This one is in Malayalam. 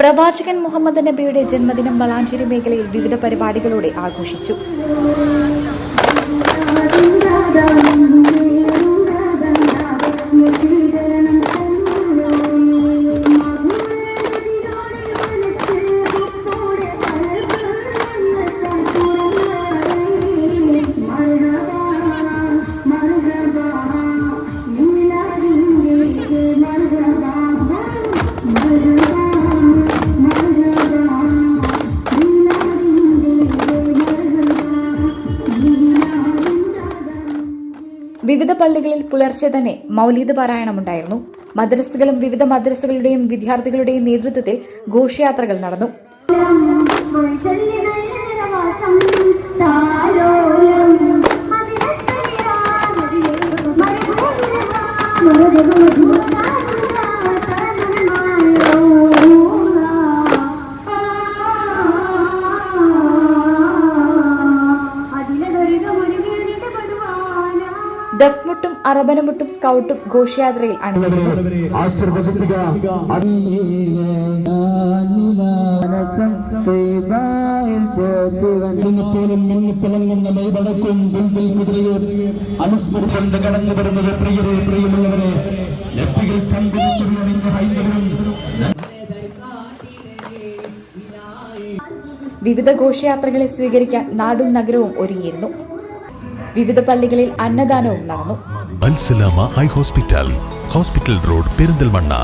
പ്രവാചകൻ മുഹമ്മദ് നബിയുടെ ജന്മദിനം വളാഞ്ചേരി മേഖലയിൽ വിവിധ പരിപാടികളോടെ ആഘോഷിച്ചു. വിവിധ പള്ളികളിൽ പുലർച്ചെ തന്നെ മൗലീദ് പാരായണമുണ്ടായിരുന്നു. മദ്രസകളും വിവിധ മദ്രസകളുടെയും വിദ്യാർത്ഥികളുടെയും നേതൃത്വത്തിൽ ഘോഷയാത്രകൾ നടന്നു. ദഫ്മുട്ടും അറബനമുട്ടും സ്കൗട്ടും ഘോഷയാത്രയിൽ കടന്നു വരുന്നത് പ്രിയരെ പ്രിയമുള്ളവരെ. വിവിധ ഘോഷയാത്രകളെ സ്വീകരിക്കാൻ നാടും നഗരവും ഒരുങ്ങിയിരുന്നു. വിവിധ പള്ളികളിൽ അന്നദാനവും നടന്നു. Al Salama eye hospital. Hospital road Perinthalmanna.